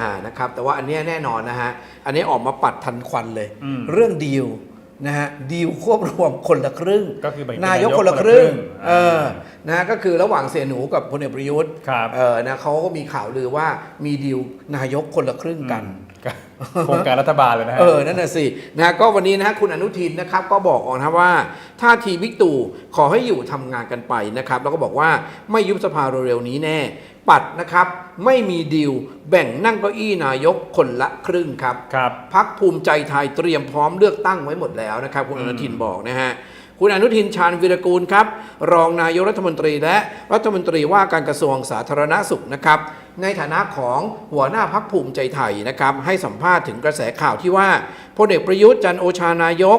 อ่านะครับแต่ว่าอันเนี้ยแน่นอนนะฮะอันนี้ออกมาปัดทันควันเลย อืมเรื่องดีลนะฮะดีลควบรวมคนละครึ่งก็คือแบ่งเป็นนายกนายกคนละครึ่งคนละครึ่งเออนะฮะก็คือระหว่างเสียหนูกับพลเอกประยุทธ์ครับ เออนะเขาก็มีข่าวลือว่ามีดีลนายกคนละครึ่งกัน โครงการรัฐบาลเลยนะฮะเออ นั่นน่ะสินะก็วันนี้นะฮะคุณอนุทินนะครับก็บอกออกนะครับว่าท่าทีบิ๊กตู่ขอให้อยู่ทำงานกันไปนะครับ แล้วก็บอกว่าไม่ยุบสภาเร็วๆนี้แน่ ปัดนะครับ ไม่มีดีลแบ่งนั่งเก้าอี้นายกคนละครึ่งครับครับพักภูมิใจไทยเตรียมพร้อมเลือกตั้งไว้หมดแล้วนะครับ คุณอนุทินบอกนะฮะคุณอนุทินชาญวิรกูลครับ รองนายกรัฐมนตรีและรัฐมนตรีว่าการกระทรวงสาธารณสุขนะครับ ในฐานะของหัวหน้าพักภูมิใจไทยนะครับให้สัมภาษณ์ถึงกระแสข่าวที่ว่าพลเอกประยุทธ์จันโอชานายก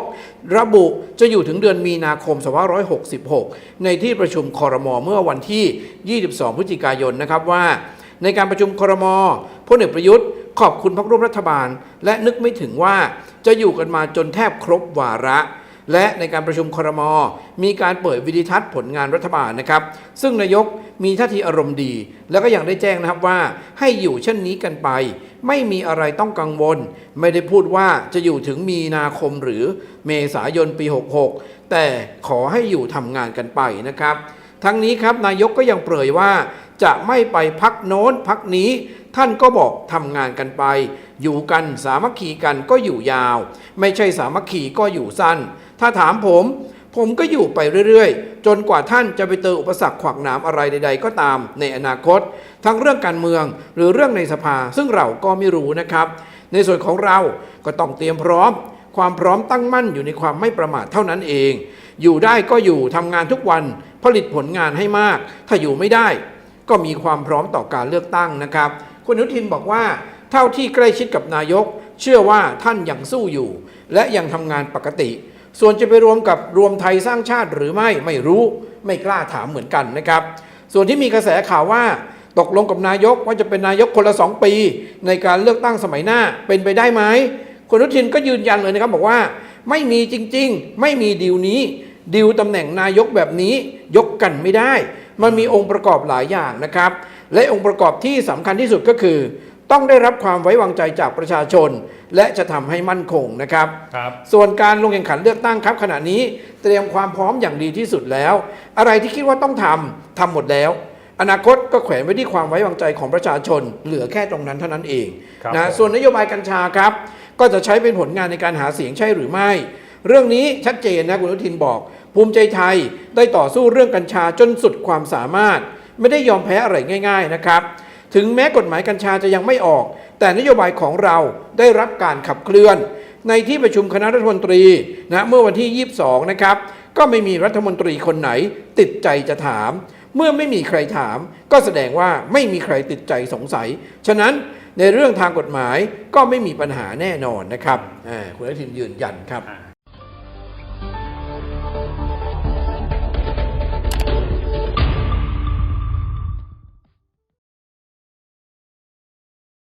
ระบุจะอยู่ถึงเดือนมีนาคม 2566 ในที่ประชุมคอรมอเมื่อวันที่ 22 พฤศจิกายนนะครับว่า ในการประชุมคอรมอพลเอกประยุทธ์ขอบคุณพรรคร่วมรัฐบาล และนึกไม่ถึงว่าจะอยู่กันมาจนแทบครบวาระ และในการประชุมครม มีการเปิดวิดีทัศน์ผลงานรัฐบาลนะครับ ซึ่งนายกมีท่าทีอารมณ์ดี แล้วก็ยังได้แจ้งนะครับว่าให้อยู่เช่นนี้กันไป ไม่มีอะไรต้องกังวล ไม่ได้พูดว่าจะอยู่ถึงมีนาคมหรือเมษายนปี 66 แต่ขอให้อยู่ทำงานกันไปนะครับ ทั้งนี้ครับนายกก็ยังเปรยว่าจะไม่ไปพักโน้นพักนี้ท่านก็บอกทำงานกันไป อยู่กันสามัคคีกันก็อยู่ยาว ไม่ใช่สามัคคีก็อยู่สั้น ถ้าถามผม ผมก็อยู่ไปเรื่อยๆ จนกว่าท่านจะไปเจออุปสรรคขวากหนามอะไรใด ๆ ก็ตามในอนาคต ทั้งเรื่องการเมืองหรือเรื่องในสภา ซึ่งเราก็ไม่รู้นะครับ ในส่วนของเราก็ต้องเตรียมพร้อม ความพร้อมตั้งมั่นอยู่ในความไม่ประมาทเท่านั้นเอง อยู่ได้ก็อยู่ทำงานทุกวันผลิตผลงานให้มาก ถ้าอยู่ไม่ได้ ก็มีความพร้อมต่อการเลือกตั้งนะครับ คุณอนุทินบอกว่าเท่าที่ใกล้ชิดกับนายก เชื่อว่าท่านยังสู้อยู่ และยังทำงานปกติ ส่วนจะไปรวมกับรวมไทยสร้างชาติหรือไม่ไม่รู้ไม่กล้าถามเหมือนกันนะครับ ส่วนที่มีกระแสข่าวว่าตกลงกับนายกว่าจะเป็นนายกคนละสองปี ในการเลือกตั้งสมัยหน้าเป็นไปได้ไหมคุณอนุทินก็ยืนยันเลยนะครับบอกว่าไม่มีจริงๆ ไม่มีดีลนี้ดีลตำแหน่งนายกแบบนี้ยกกันไม่ได้ มันมีองค์ประกอบหลายอย่างนะครับ และองค์ประกอบที่สำคัญที่สุดก็คือ ต้องได้รับความไว้วางใจจากประชาชน และจะทำให้มั่นคงนะครับ ครับส่วนการลงแข่งขันเลือกตั้งครับ ขณะนี้เตรียมความพร้อมอย่างดีที่สุดแล้ว อะไรที่คิดว่าต้องทำทำหมดแล้ว อนาคตก็แขวนไว้ที่ความไว้วางใจของประชาชน เหลือแค่ตรงนั้นเท่านั้นเองครับนะผม ส่วนนโยบายกัญชาครับ ก็จะใช้เป็นผลงานในการหาเสียงใช่หรือไม่ เรื่องนี้ชัดเจนนะคุณอนุทินบอก ภูมิใจไทยได้ต่อสู้เรื่องกัญชาจนสุดความสามารถ ไม่ได้ยอมแพ้อะไรง่าย ๆนะครับ ถึงแม้กฎหมายกัญชาจะยังไม่ออก แต่นโยบายของเราได้รับการขับเคลื่อน ในที่ประชุมคณะรัฐมนตรีนะเมื่อวันที่ 22 นะครับ ก็ไม่มีรัฐมนตรีคนไหนติดใจจะถาม เมื่อไม่มีใครถาม ก็แสดงว่าไม่มีใครติดใจสงสัย ฉะนั้นในเรื่องทางกฎหมายก็ไม่มีปัญหาแน่นอนนะครับคุณอนุทินยืนยันครับ